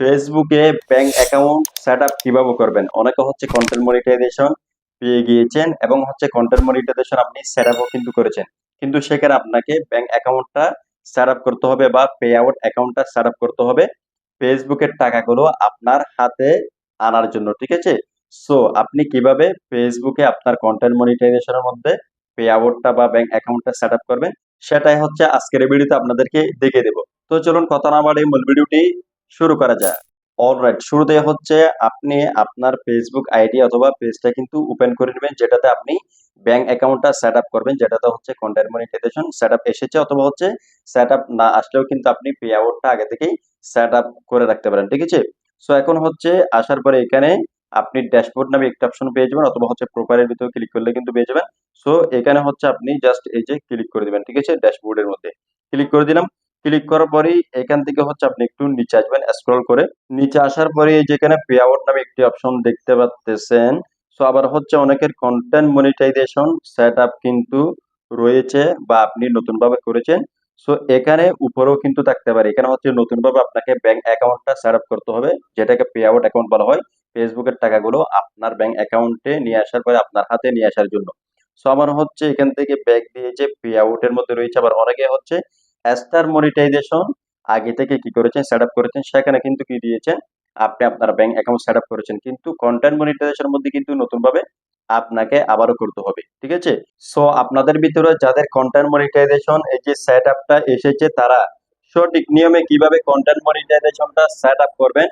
ফেসবুকে bank account set up কীভাবে করবেন? অনেকে হচ্ছে কন্টেন্ট মনিটাইজেশন পেয়ে গিয়েছেন এবং হচ্ছে কন্টেন্ট মনিটাইজেশন আপনি সেট আপও কিন্তু করেছেন। কিন্তু সেখানে আপনাকে ব্যাংক অ্যাকাউন্টটা সেট আপ করতে হবে বা পে আউট অ্যাকাউন্টটা সেট আপ করতে হবে ফেসবুকের টাকাগুলো আপনার হাতে আনার জন্য, ঠিক আছে? সো আপনি কীভাবে ফেসবুকে আপনার কন্টেন্ট মনিটাইজেশনের মধ্যে পে আউটটা বা ব্যাংক অ্যাকাউন্টটা সেট আপ করবেন? সেটাই হচ্ছে আজকের ভিডিওতে আপনাদেরকে দেখিয়ে দেবো। তো চলুন কথা না বাড়ে মূল ভিডিওটি শুরু করা যায়। অলরাইট শুরুতে হচ্ছে আপনি আপনার ফেসবুক আইডি অথবা পেজটা কিন্তু ওপেন করে নেবেন, যেটাতে আপনি ব্যাংক অ্যাকাউন্টটা সেট আপ করবেন, যেটাতে হচ্ছে কন্টেন্ট মনিটাইজেশন সেট আপ এসেছে অথবা হচ্ছে সেট আপ না আসলেও কিন্তু আপনি পে আউটটা আগে থেকেই সেট আপ করে রাখতে পারেন, ঠিক আছে? সো এখন হচ্ছে আসার পরে এখানে আপনি ড্যাশবোর্ড নামে একটা অপশন পেয়ে যাবেন অথবা হচ্ছে প্রোফাইলের ভিতরে ক্লিক করলে কিন্তু পেয়ে যাবেন। সো এখানে হচ্ছে আপনি জাস্ট এই যে ক্লিক করে দিবেন, ঠিক আছে? ড্যাশবোর্ডের মধ্যে ক্লিক করে দিলাম। ক্লিক করার পরেই এখান থেকে হচ্ছে আপনি একটু নিচে আসবেন স্ক্রল করে। নিচে আসার পরে এই যেখানে পে আউট নামে একটি অপশন দেখতে পাচ্ছেন সো আবার হচ্ছে অনেকের কন্টেন্ট মনিটাইজেশন সেট আপ কিন্তু রয়েছে বা আপনি নতুনভাবে করেছেন। সো এখানে উপরেও কিন্তু থাকতে পারে। এখানে হচ্ছে নতুনভাবে আপনাকে ব্যাংক অ্যাকাউন্টটা সেট আপ করতে হবে, যেটাকে পে আউট অ্যাকাউন্ট বলা হয়। ফেসবুকের টাকাগুলো আপনার ব্যাংক অ্যাকাউন্টে নিয়ে আসার পরে আপনার হাতে নিয়ে আসার জন্য। সো আমার হচ্ছে এখান থেকে ব্যাগ দিয়ে যে পে আউটের মধ্যে রয়েছে, আবার অনেকে হচ্ছে স্টার মনিটাইজেশন আগে থেকে কি করেছেন সেট আপ করেছেন, সেখানে কিন্তু কি দিয়েছেন? আপনি আপনার ব্যাংক অ্যাকাউন্ট সেট আপ করেছেন, কিন্তু কন্টেন্ট মনিটাইজেশনের মধ্যে কিন্তু নতুনভাবে আপনাকে আবারও করতে হবে, ঠিক আছে? সো আপনাদের ভিতরে যাদের কন্টেন্ট মনিটাইজেশন এই যে সেট আপটা এসেছে, তারা সঠিক নিয়মে কীভাবে কন্টেন্ট মনিটাইজেশনটা সেট আপ করবেন,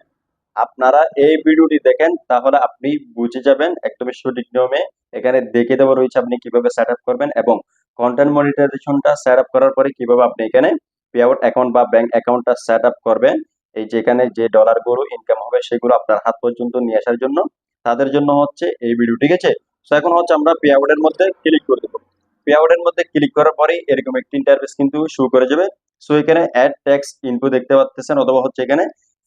আপনারা এই ভিডিওটি দেখেন, তাহলে আপনি বুঝে যাবেন, একদমই সঠিক নিয়মে এখানে দেখে দেওয়া রয়েছে আপনি কীভাবে সেট আপ করবেন এবং কন্টেন্ট মনিটাইজেশনটা সেট আপ করার পরে কীভাবে আপনি এখানে পে আউট অ্যাকাউন্ট বা ব্যাংক অ্যাকাউন্টটা সেট আপ করবেন, এই যেখানে যে ডলারগুলো ইনকাম হবে সেগুলো আপনার হাত পর্যন্ত নিয়ে আসার জন্য, তাদের জন্য হচ্ছে এই ভিডিও ঠিক আছে? সো এখন হচ্ছে আমরা পে আউটের মধ্যে ক্লিক করে দেবো। পে আউটের মধ্যে ক্লিক করার পরে এরকম একটি ইন্টারফেস কিন্তু শো করে যাবে। সো এখানে অ্যাড ট্যাক্স ইনপু দেখতে পাচ্ছেন অথবা হচ্ছে এখানে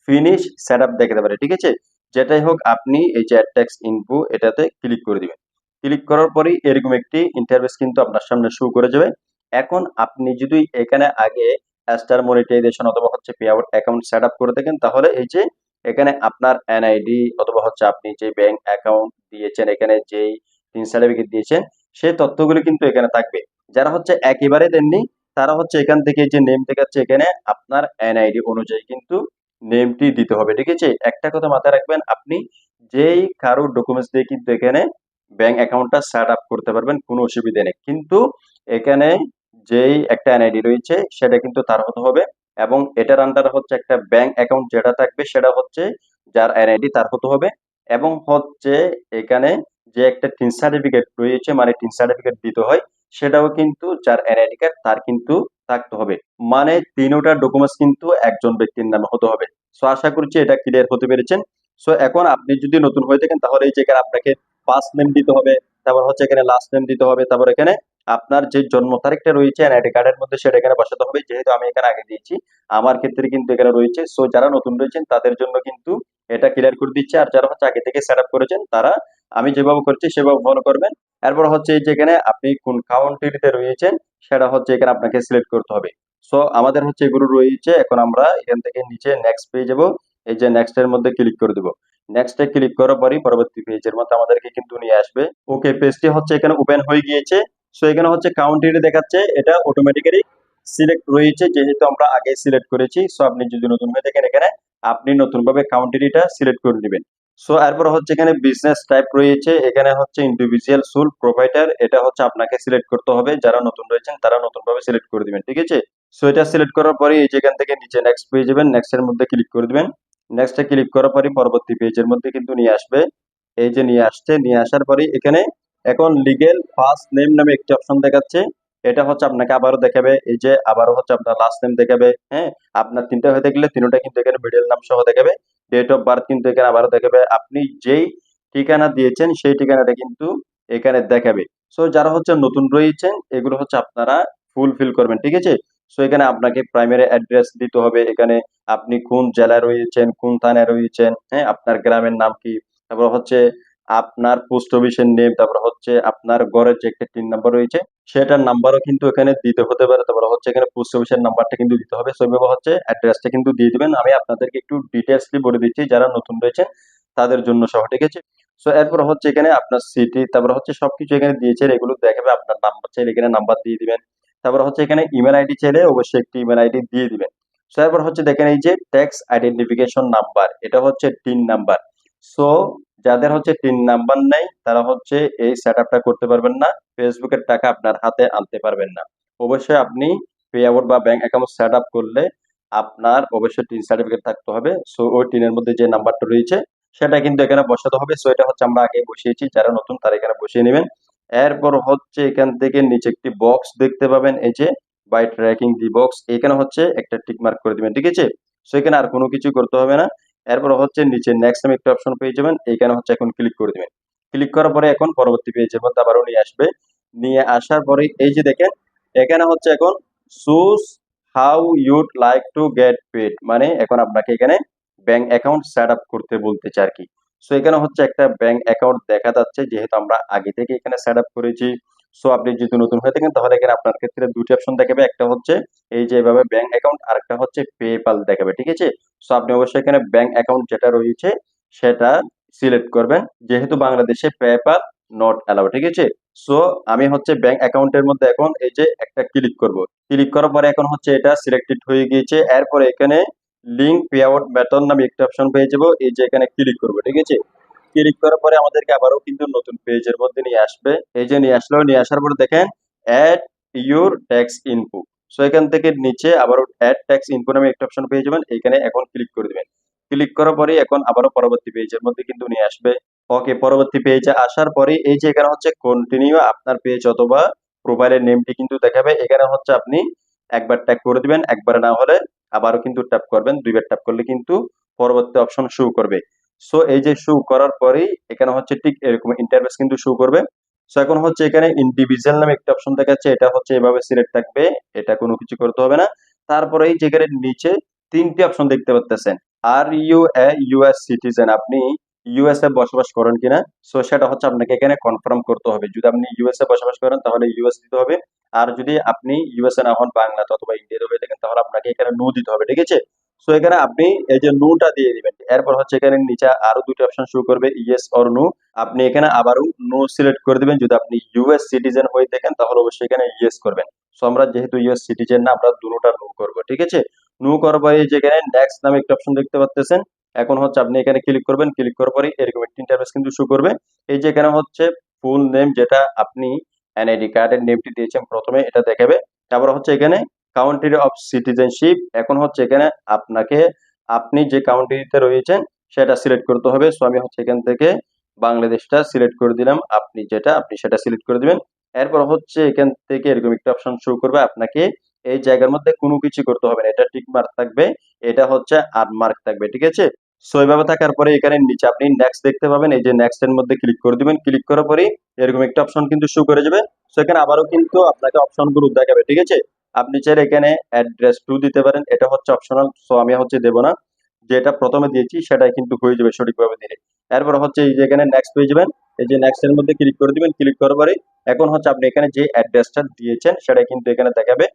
ফিনিশ সেট আপ দেখাতে পারে, ঠিক আছে? যেটাই হোক, আপনি এই যে অ্যাড ট্যাক্স ইনপু এটাতে ক্লিক করে দিবেন। ক্লিক করার পরেই এরকম একটি ইন্টারফেস কিন্তু আপনার সামনে শুরু করে যাবে। এখন আপনি যদি এখানে আগে স্টার মনিটাইজেশন অথবা হচ্ছে pay out account set up করে থাকেন, তাহলে এই যে এখানে আপনার এনআইডি অথবা হচ্ছে আপনি যে ব্যাংক অ্যাকাউন্ট দিয়েছেন, এখানে যেই তিন সার্টিফিকেট দিয়েছেন, সেই তথ্যগুলো কিন্তু এখানে থাকবে। যারা হচ্ছে একেবারে দেননি, তারা হচ্ছে এখান থেকে যে নেম দেখাচ্ছে এখানে আপনার এনআইডি অনুযায়ী কিন্তু নেমটি দিতে হবে, ঠিক আছে? একটা কথা মাথায় রাখবেন, আপনি যেই কারও ডকুমেন্টস দিয়ে কিন্তু এখানে ব্যাংক অ্যাকাউন্টটা সেট আপ করতে পারবেন, কোনো অসুবিধা নেই। কিন্তু এখানে যেই একটা এনআইডি রয়েছে, সেটা কিন্তু তার হতে হবে এবং এটার আন্ডারে হচ্ছে একটা ব্যাংক অ্যাকাউন্ট যেটা থাকবে, সেটা হচ্ছে যার এনআইডি তার হতে হবে এবং হচ্ছে এখানে যে একটা টিন সার্টিফিকেট রয়েছে মানে টিন সার্টিফিকেট দিতে হয়, সেটাও কিন্তু যার এনআইডি কার্ড তার কিন্তু থাকতে হবে। মানে তিনোটা ডকুমেন্টস কিন্তু একজন ব্যক্তির নামে হতে হবে। সো আশা করছি এটা ক্লিয়ার হতে পেরেছেন। সো এখন আপনি যদি নতুন হয়ে থাকেন, তাহলে এই যেখানে আপনাকে ফার্স্ট নেম দিতে হবে, তারপর হচ্ছে এখানে লাস্ট নেম দিতে হবে, তারপর এখানে আপনার যে জন্ম তারিখটা রয়েছে এনআইডি কার্ডের মধ্যে সেটা এখানে বসাতে হবে, যেহেতু আমি এখানে আগে দিয়েছি। আমার ক্ষেত্রে কিন্তু এখানে রয়েছে সো যারা নতুন রয়েছেন, তাদের জন্য কিন্তু এটা ক্লিয়ার করে দিচ্ছে। আর যারা হচ্ছে আগে থেকে সেট করেছেন, তারা আমি যেভাবে করছি, সেভাবে ফলো করবেন। এরপর হচ্ছে এই যেখানে আপনি কোন কাউন্ট্রিতে রয়েছেন, সেটা হচ্ছে এখানে আপনাকে সিলেক্ট করতে হবে। সো আমাদের হচ্ছে এগুলো রয়েছে, এখন আমরা এখান থেকে নিচে নেক্সট পেয়ে যাব। এই যে নেক্সট এর মধ্যে ক্লিক করে দিব। নেক্সটে ক্লিক করার পরই পরবর্তী পেজের মধ্যে আমাদেরকে কিন্তু নিয়ে আসবে। ওকে পেজটি হচ্ছে এখানে ওপেন হয়ে গিয়েছে। সো এখানে হচ্ছে কাউন্ট্রি দেখাচ্ছে। এটা অটোমেটিক্যালি সিলেক্ট রয়েছে, যেহেতু আমরা আগে সিলেক্ট করেছি। সো আপনি যদি নতুন হয়ে থাকেন এখানে, আপনি নতুনভাবে কাউন্ট্রিটা সিলেক্ট করে নেবেন। সো এরপর হচ্ছে এখানে বিজনেস টাইপ রয়েছে। এখানে হচ্ছে ইন্ডিভিজুয়াল সুল প্রোভাইডার এটা হচ্ছে আপনাকে সিলেক্ট করতে হবে। যারা নতুন রয়েছেন, তারা নতুনভাবে সিলেক্ট করে দিবেন, ঠিক আছে? সো এটা সিলেক্ট করার পরে এই যেখান থেকে নিচে নেক্সট পেয়ে যাবেন। নেক্সট এর মধ্যে ক্লিক করে দিবেন। নেক্সটে ক্লিক করার পরে পরবর্তী পেজের মধ্যে কিন্তু নিয়ে আসবে। এই যে নিয়ে আসছে, নিয়ে আসার পরে এখানে এখন লিগেল ফার্স্ট নেম নামে একটি অপশন দেখাচ্ছে। এটা হচ্ছে আপনাকে আবারও দেখাবে, এই যে আবারও হচ্ছে আপনার লাস্ট নেম দেখাবে হ্যাঁ? আপনার তিনটা হয়ে থাকলে তিনটা কিন্তু এখানে মিডল নাম সহ দেখাবে। ডেট অফ বার্থ কিন্তু এখানে আবারও দেখাবে। আপনি যেই ঠিকানা দিয়েছেন, সেই ঠিকানাটা কিন্তু এখানে দেখাবে। সো যারা হচ্ছে নতুন রয়েছেন, এগুলো হচ্ছে আপনারা ফুলফিল করবেন, ঠিক আছে? সো এখানে আপনাকে প্রাইমারি অ্যাড্রেস দিতে হবে। এখানে আপনি কোন জেলায় রয়েছেন, কোন থানায় রয়েছেন হ্যাঁ আপনার গ্রামের নাম কি? তারপর হচ্ছে আপনার পোস্ট অফিসের নেম তারপর হচ্ছে আপনার ঘরের যে একটা টিন নাম্বার রয়েছে, সেটার নাম্বারও কিন্তু এখানে দিতে হতে পারে। তারপর হচ্ছে এখানে পোস্ট অফিসের নাম্বারটা কিন্তু দিতে হবে। সেইভাবে হচ্ছে অ্যাড্রেসটা কিন্তু দিয়ে দেবেন। আমি আপনাদেরকে একটু ডিটেলসলি বলে দিচ্ছি। যারা নতুন রয়েছে তাদের জন্য সহ, ঠিক আছে? সো এরপর হচ্ছে এখানে আপনার সিটি তারপর হচ্ছে সবকিছু এখানে দিয়েছে। এগুলো দেখাবে আপনার নাম্বার চাইলে এখানে নাম্বার দিয়ে দিবেন। তারপর হচ্ছে এখানে ইমেল আইডি চাইলে অবশ্যই একটি ইমেল আইডি দিয়ে দিবেন। সো এরপর হচ্ছে দেখেন এই যে ট্যাক্স আইডেন্টিফিকেশন নাম্বার এটা হচ্ছে টিন নাম্বার সো যাদের হচ্ছে টিন নাম্বার নেই, তারা হচ্ছে এই সেট করতে পারবেন না ফেসবুকের টাকা আপনার হাতে আনতে পারবেন না। অবশ্যই আপনি পে আউট বা ব্যাংক অ্যাকাউন্ট সেট আপ করলে আপনার অবশ্যই টিন সার্টিফিকেট থাকতে হবে। সো ওই টিনের মধ্যে যে নাম্বারটা রয়েছে, সেটা কিন্তু এখানে বসাতে হবে। সো এটা হচ্ছে আমরা আগে বসিয়েছি, যারা নতুন তারা এখানে বসিয়ে নেবেন। এরপর হচ্ছে এখান থেকে নিচে একটি বক্স দেখতে পাবেন। এই যে বাই ট্র্যাকিং দি বক্স এখানে হচ্ছে একটা টিক মার্ক করে দিবেন, ঠিক আছে? সো এখানে আর কোনো কিছু করতে হবে না। এরপর হচ্ছে নিচে নেক্সট নামে একটা অপশন পেয়ে যাবেন এইখানে হচ্ছে এখন ক্লিক করে দিবেন। ক্লিক করার পরে এখন পরবর্তী পেজের মধ্যে আবারও নিয়ে আসবে। নিয়ে আসার পরে এই যে দেখেন, এখানে হচ্ছে এখন choose how you'd like to get paid মানে এখন আপনাকে এখানে ব্যাংক অ্যাকাউন্ট সেট আপ করতে বলতেছে আর কি। সো এখানে হচ্ছে একটা ব্যাংক অ্যাকাউন্ট দেখা যাচ্ছে, যেহেতু আমরা আগে থেকে এখানে সেট আপ করেছি। সো আপনি যদি নতুন হয়ে থাকেন, তাহলে এখানে আপনার ক্ষেত্রে দুটি অপশন দেখাবে। একটা হচ্ছে এই যে এভাবে ব্যাংক অ্যাকাউন্ট আর একটা হচ্ছে পেপাল দেখাবে, ঠিক আছে? সো আপনি অবশ্যই এখানে ব্যাংক অ্যাকাউন্ট যেটা রয়েছে, সেটা সিলেক্ট করবেন। যেহেতু বাংলাদেশে পেপাল নট অ্যালাউ ঠিক আছে? সো আমি হচ্ছে ব্যাংক অ্যাকাউন্টের মধ্যে এখন এই যে একটা ক্লিক করব। ক্লিক করার পরে এখন হচ্ছে এটা সিলেক্টেড হয়ে গিয়েছে। এরপরে এখানে লিঙ্ক পে আউট মেথড নামে একটা অপশন পেয়ে যাব। এই যে এখানে ক্লিক করব, ঠিক আছে? ক্লিক করার পরে আমাদেরকে আবারও কিন্তু নতুন পেজের মধ্যে নিয়ে আসবে। এই যে নিয়ে আসলো, নিয়ে আসার পরে দেখেন add your tax info so এখান থেকে নিচে আবারও অ্যাড ট্যাক্স ইনপু নামে একটা অপশন পেয়ে যাবেন। এখানে এখন ক্লিক করে দিবেন। ক্লিক করার পরে এখন আবারও পরবর্তী পেজের মধ্যে কিন্তু নিয়ে আসবে। ওকে পরবর্তী পেজে আসার পরে এই যে এখানে হচ্ছে কন্টিনিউ আপনার পেজ অথবা প্রোফাইলের নেমটি কিন্তু দেখাবে। এখানে হচ্ছে আপনি একবার ট্যাপ করে দিবেন। একবার না হলে আবারও কিন্তু ট্যাপ করবেন, দুইবার ট্যাপ করলে কিন্তু পরবর্তী অপশন শু করবে। সো এই যে শু করার পরেই এখানে হচ্ছে ঠিক এরকম ইন্টারফেস কিন্তু শু করবে। সো এখন হচ্ছে এখানে ইন্ডিভিজুয়াল নামে একটা অপশন দেখাচ্ছে, এটা হচ্ছে এভাবে সিলেক্ট থাকবে, এটা কোনো কিছু করতে হবে না। তারপরে যেখানে নিচে তিনটি অপশন দেখতে পাচ্ছেন are you a US citizen আপনি ইউএসএ বসবাস করেন কিনা। সো সেটা হচ্ছে আপনাকে এখানে কনফার্ম করতে হবে। যদি আপনি ইউএসএ বসবাস করেন, তাহলে ইউএস দিতে হবে। আর যদি আপনি ইউএসএ না হন, বাংলাতে অথবা ইন্ডিয়াতে হয়ে থাকেন, তাহলে আপনাকে এখানে নো দিতে হবে, ঠিক আছে? সো এখানে আপনি এই যে নোটা দিয়ে দিবেন, এরপর হচ্ছে এখানে নিচে আরও দুটো অপশন শুরু করবে ইয়েস অর নো আপনি এখানে আবারও নো সিলেক্ট করে দিবেন। যদি আপনি ইউএস সিটিজেন হয়ে থাকেন, তাহলে অবশ্যই এখানে ইয়েস করবেন। সো আমরা যেহেতু ইউএস সিটিজেন না, আমরা দুটোটা নো করব, ঠিক আছে? নো করার পরে এই যে এখানে নেক্সট নামে একটা অপশন দেখতে পাচ্ছেন এখন হচ্ছে আপনি এখানে ক্লিক করবেন ক্লিক করার পরে এরকম একটি ইন্টারফেস কিন্তু শো করবে। এই যে এখানে হচ্ছে ফুল নেম যেটা আপনি এনআইডি কার্ডের নেমটি দিয়েছেন, প্রথমে এটা দেখাবে। তারপর হচ্ছে এখানে কাউন্ট্রি অফ সিটিজেনশিপ এখন হচ্ছে এখানে আপনাকে, আপনি যে কাউন্ট্রিতে রয়েছেন সেটা সিলেক্ট করতে হবে। সো আমি হচ্ছে এখান থেকে বাংলাদেশটা সিলেক্ট করে দিলাম। আপনি যেটা, আপনি সেটা সিলেক্ট করে দিবেন। এরপর হচ্ছে এখান থেকে এরকম একটা অপশন শো করবে। আপনাকে এই জায়গার মধ্যে কোনো কিছু করতে হবে না। এটা টিক মার্ক থাকবে, এটা হচ্ছে আনমার্ক থাকবে, ঠিক আছে? সো এইভাবে থাকার পরে এখানে নিচে আপনি নেক্সট দেখতে পাবেন, এই যে নেক্সট এর মধ্যে ক্লিক করে দিবেন। ক্লিক করার পরে এরকম একটা অপশন কিন্তু শো করে যাবে। সো এখানে আবারও কিন্তু আপনাকে অপশনগুলো দেখাবে, ঠিক আছে? আপনি চাইলে এখানে অ্যাড্রেস টু দিতে পারেন, এটা হচ্ছে অপশনাল সো আমি হচ্ছে দেবো না। যেটা প্রথমে দিয়েছি, সেটাই কিন্তু হয়ে যাবে সঠিকভাবে দিলে। এরপর হচ্ছে এই যে এখানে নেক্সট পেয়ে যাবেন, এই যে নেক্সট এর মধ্যে ক্লিক করে দিবেন ক্লিক করার পরে এখন হচ্ছে আপনি এখানে যে অ্যাড্রেসটা দিয়েছেন, সেটা কিন্তু এখানে দেখাবে।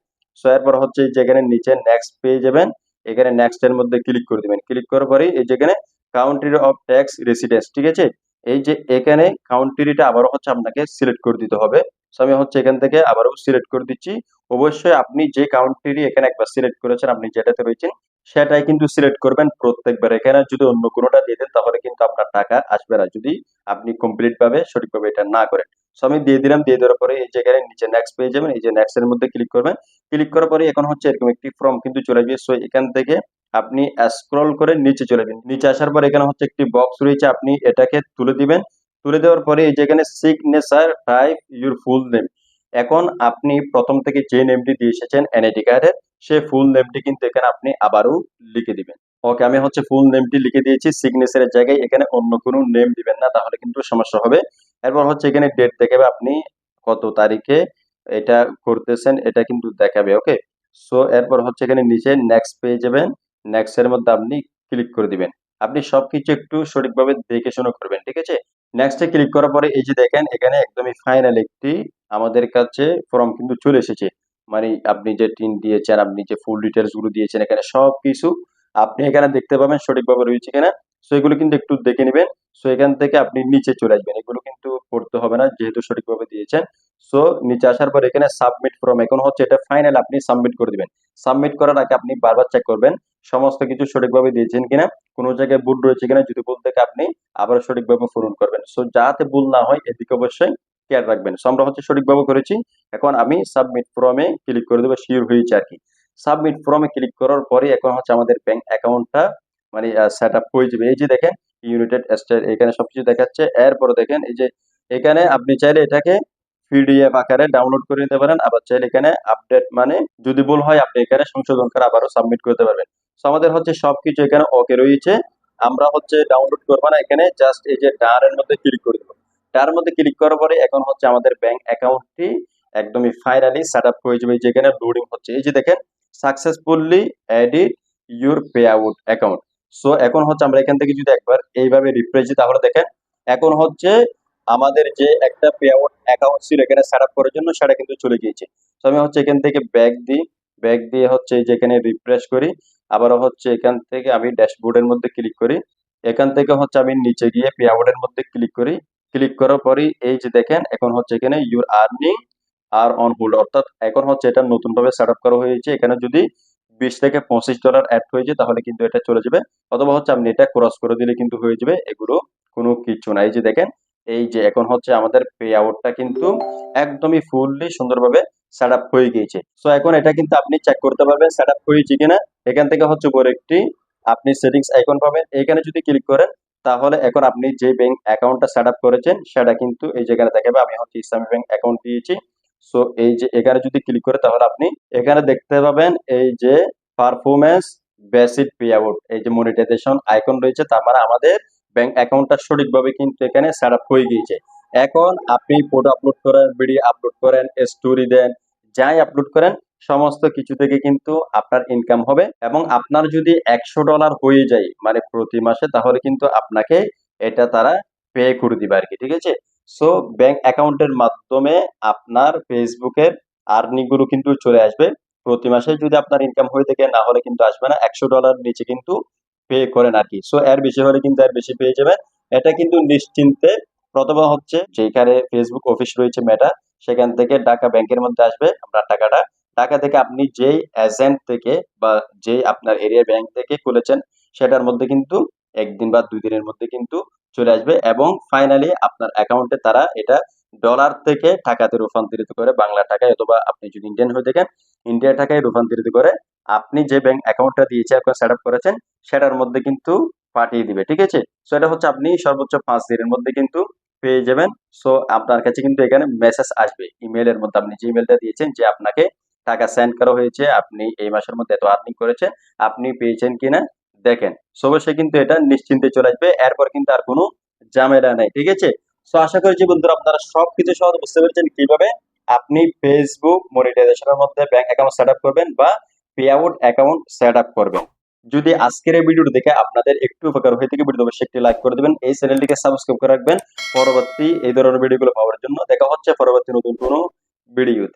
সো এরপর হচ্ছে এই যে এখানে নিচে নেক্সট পেয়ে যাবেন। এখানে নেক্সট এর মধ্যে ক্লিক করে দিবেন। ক্লিক করার পরে এই যেখানে কাউন্ট্রি অফ ট্যাক্স রেসিডেন্স ঠিক আছে? এই যে এখানে কাউন্ট্রিটা আবারও হচ্ছে আপনাকে সিলেক্ট করে দিতে হবে। সো আমি হচ্ছে এখান থেকে আবারও সিলেক্ট করে দিচ্ছি। অবশ্যই আপনি যে কাউন্ট্রি এখানে একবার সিলেক্ট করেছেন, আপনি যেটাতে রয়েছেন, সেটাই কিন্তু সিলেক্ট করবেন প্রত্যেকবার। এখানে যদি অন্য কোনোটা দিয়ে দেন, তাহলে কিন্তু আপনার টাকা আসবে না। যদি আপনি কমপ্লিট ভাবে সঠিকভাবে এটা না করেন। সো আমি দিয়ে দিলাম, দিয়ে দেওয়ার পরে এই জায়গায় নিচে নেক্সট পেয়ে যাবেন। এই যে নেক্সট এর মধ্যে ক্লিক করবেন। ক্লিক করার পরে এখন হচ্ছে এরকম একটি ফর্ম কিন্তু চলে আসবে। সো এখান থেকে আপনি স্ক্রল করে নিচে চলে যাবেন। নিচে আসার পরে এখানে হচ্ছে একটি বক্স রয়েছে। আপনি এটাকে তুলে দিবেন। তুলে দেওয়ার পরে এই যেখানে signature type your full name এখন আপনি প্রথম থেকে যে নেমটি দিয়ে এসেছেন এনআইডি কার্ডের সে ফুল নেমটি কিন্তু এখানে আপনি আবারও লিখে দিবেন। ওকে আমি হচ্ছে ফুল নেমটি লিখে দিয়েছি সিগনেচারের জায়গায়। এখানে অন্য কোনো নেম দিবেন না, তাহলে কিন্তু সমস্যা হবে। এরপর হচ্ছে এখানে ডেট দেখাবে আপনি কত তারিখে এটা করতেছেন, এটা কিন্তু দেখাবে ওকে সো এরপর হচ্ছে এখানে নিচে নেক্সট পেয়ে যাবেন। নেক্সট এর মধ্যে আপনি ক্লিক করে দিবেন। আপনি সবকিছু একটু সঠিকভাবে দেখে শুনে করবেন, ঠিক আছে? নেক্সটে ক্লিক করার পরে এই যে দেখেন, এখানে একদমই ফাইনাল একটি আমাদের কাছে ফর্ম কিন্তু চলে এসেছে। মানে আপনি যে টিন দিয়েছেন, আপনি যে ফুল ডিটেলসগুলো দিয়েছেন, এখানে সব কিছু আপনি এখানে দেখতে পাবেন সঠিকভাবে রয়েছে কিনা। সো এগুলো কিন্তু একটু দেখে নেবেন। সো এখান থেকে আপনি নিচে চলে আসবেন। এগুলো কিন্তু পড়তে হবে না, যেহেতু সঠিকভাবে দিয়েছেন। সো নিচে আসার পর এখানে সাবমিট ফর্ম এখন হচ্ছে এটা ফাইনাল আপনি সাবমিট করে দিবেন। সাবমিট করার আগে আপনি বারবার চেক করবেন, সমস্ত কিছু সঠিকভাবে দিয়েছেন কিনা, কোনো জায়গায় ভুল রয়েছে কিনা, যদি ভুল থেকে আপনি আবার সঠিকভাবে পূরণ করবেন। সো যাতে ভুল না হয়, এদিকে অবশ্যই খেয়াল রাখবেন। সো আমরা হচ্ছে সঠিকভাবে করেছি। এখন আমি সাবমিট ফর্মে ক্লিক করে দেবো শিওর হয়েছে আর কি। সাবমিট ফর্মে ক্লিক করার পরে এখন হচ্ছে আমাদের ব্যাংক অ্যাকাউন্টটা মানে সেট আপ হয়ে যাবে। এই যে দেখেন ইউনাইটেড স্টেট এখানে সবকিছু দেখাচ্ছে। এরপরে দেখেন, এই যে এখানে আপনি চাইলে এটাকে পিডিএফ আকারে ডাউনলোড করে নিতে পারেন। আবার চাইলে এখানে আপডেট মানে যদি ভুল হয়, আপনি এখানে সংশোধন করে আবারও সাবমিট করতে পারবেন। তো আমাদের হচ্ছে সবকিছু এখানে ওকে রয়েছে। আমরা হচ্ছে ডাউনলোড করব না, এখানে জাস্ট এই যে ডানের মধ্যে ক্লিক করে দেবো। ডানের মধ্যে ক্লিক করার পরে এখন হচ্ছে আমাদের ব্যাংক অ্যাকাউন্টটি একদমই ফাইনালি সেট আপ হয়ে যাবে, যেখানে লোডিং হচ্ছে। এই যে দেখেন successfully edit your pay out account so এখন হচ্ছে আমরা এখান থেকে যদি একবার এইভাবে রিফ্রেশ তাহলে দেখেন, এখন হচ্ছে আমাদের যে একটা পে আউট অ্যাকাউন্ট ছিল, এখানে সেট আপ করার জন্য সেটা কিন্তু চলে গিয়েছে। তো আমি হচ্ছে এখান থেকে ব্যাক দিই ব্যাক দিয়ে হচ্ছে যে এখানে রিফ্রেশ করি, আবার হচ্ছে এখান থেকে আমি ড্যাশবোর্ডের মধ্যে ক্লিক করি, এখান থেকে হচ্ছে আমি নিচে গিয়ে পে আউটের মধ্যে ক্লিক করি ক্লিক করার পরই এই যে দেখেন, এখন হচ্ছে এখানে your earning are on hold অর্থাৎ এখন হচ্ছে এটা নতুন ভাবে সেট আপ করা হয়েছে। এখানে যদি বিশ থেকে পঁচিশ ডলার অ্যাড হয়ে যায়, তাহলে কিন্তু এটা চলে যাবে। অথবা হচ্ছে আপনি এটা ক্রস করে দিলে কিন্তু হয়ে যাবে, এগুলো কোনো কিছু না। এই যে দেখেন, এই যে এখন হচ্ছে আমাদের পে আউটটা কিন্তু একদমই ফুললি সুন্দরভাবে সেট আপ হয়ে গিয়েছে। সো এখন এটা কিন্তু আপনি চেক করতে পারবেন সেট আপ হয়েছে কিনা। এখান থেকে হচ্ছে উপরে একটি আপনি সেটিংস আইকন পাবেন। এখানে যদি ক্লিক করেন, তাহলে এখন আপনি যে ব্যাংক অ্যাকাউন্টটা সেট আপ করেছেন, সেটা কিন্তু এই জায়গায় দেখাবে। আমি হচ্ছে ইসলামী ব্যাংক অ্যাকাউন্ট দিয়েছি। সো এই যে এখানে যদি ক্লিক করে তাহলে আপনি এখানে দেখতে পাবেন এই যে পারফরমেন্স বেসিক পে আউট এই যে মনিটাইজেশন আইকন রয়েছে তার মানে আমাদের ব্যাংক অ্যাকাউন্টটা সঠিকভাবে কিন্তু এখানে সেট আপ হয়ে গিয়েছে। এখন আপনি ফটো আপলোড করেন ভিডিও আপলোড করেন স্টোরি দেন, যাই আপলোড করেন, সমস্ত কিছু থেকে কিন্তু আপনার ইনকাম হবে এবং আপনার যদি একশো ডলার হয়ে যায় মানে প্রতি মাসে, তাহলে কিন্তু আপনাকে এটা তারা পে করে দিবে আর কি ঠিক আছে? সো ব্যাংক অ্যাকাউন্টের মাধ্যমে আপনার ফেসবুকের আর্নিংগুলো কিন্তু চলে আসবে। প্রতি মাসে যদি আপনার ইনকাম হয়ে থাকে, না হলে কিন্তু আসবে না। একশো ডলার নিচে কিন্তু পে করেন আর কি। সো এর বেশি হলে কিন্তু এর বেশি পেয়ে যাবেন। এটা কিন্তু নিশ্চিন্তে প্রথমে হচ্ছে যেখানে ফেসবুক অফিস রয়েছে মেটা সেখান থেকে টাকা ব্যাংকের মধ্যে আসবে আপনার টাকাটা। টাকা থেকে আপনি যেই এজেন্ট থেকে বা যেই আপনার এরিয়া ব্যাংক থেকে খুলেছেন, সেটার মধ্যে কিন্তু একদিন বা দুই দিনের মধ্যে কিন্তু চলে আসবে এবং ফাইনালি আপনার অ্যাকাউন্টে তারা এটা ডলার থেকে টাকাতে রূপান্তরিত করে বাংলা টাকায় অথবা আপনি যদি ইন্ডিয়ান হয়ে দেখেন ইন্ডিয়া টাকায় রূপান্তরিত করে আপনি যে ব্যাংক অ্যাকাউন্টটা দিয়েছে আপনার সেট করেছেন, সেটার মধ্যে কিন্তু পাঠিয়ে দিবে, ঠিক আছে? সো এটা হচ্ছে আপনি সর্বোচ্চ পাঁচ দিনের মধ্যে কিন্তু পেয়ে যাবেন। সো আপনার কাছে কিন্তু এখানে মেসেজ আসবে ইমেলের মধ্যে। আপনি যে ইমেলটা দিয়েছেন যে আপনাকে টাকা সেন্ড করা হয়েছে, আপনি এই মাসের মধ্যে এত আর্নিং করেছেন, আপনি পেয়েছেন কিনা দেখেন সো অবশ্যই কিন্তু এটা নিশ্চিন্তে চলে আসবে, এরপর কিন্তু আর কোনো ঝামেলা নেই, ঠিক আছে? সো আশা করি যে বন্ধুরা আপনারা সবকিছু সহজ বুঝতে পেরেছেন কীভাবে আপনি ফেসবুক মনিটাইজেশনের মধ্যে ব্যাংক অ্যাকাউন্ট সেট আপ করবেন বা pay out account set up করবেন। যদি আজকের এই ভিডিওটি দেখে আপনাদের একটু উপকার হয়ে থাকে ভিডিও অবশ্যই একটি লাইক করে দেবেন, এই চ্যানেলটিকে সাবস্ক্রাইব করে রাখবেন। পরবর্তী এই ধরনের ভিডিওগুলো পাওয়ার জন্য দেখা হচ্ছে পরবর্তী নতুন কোনো ভিডিওতে।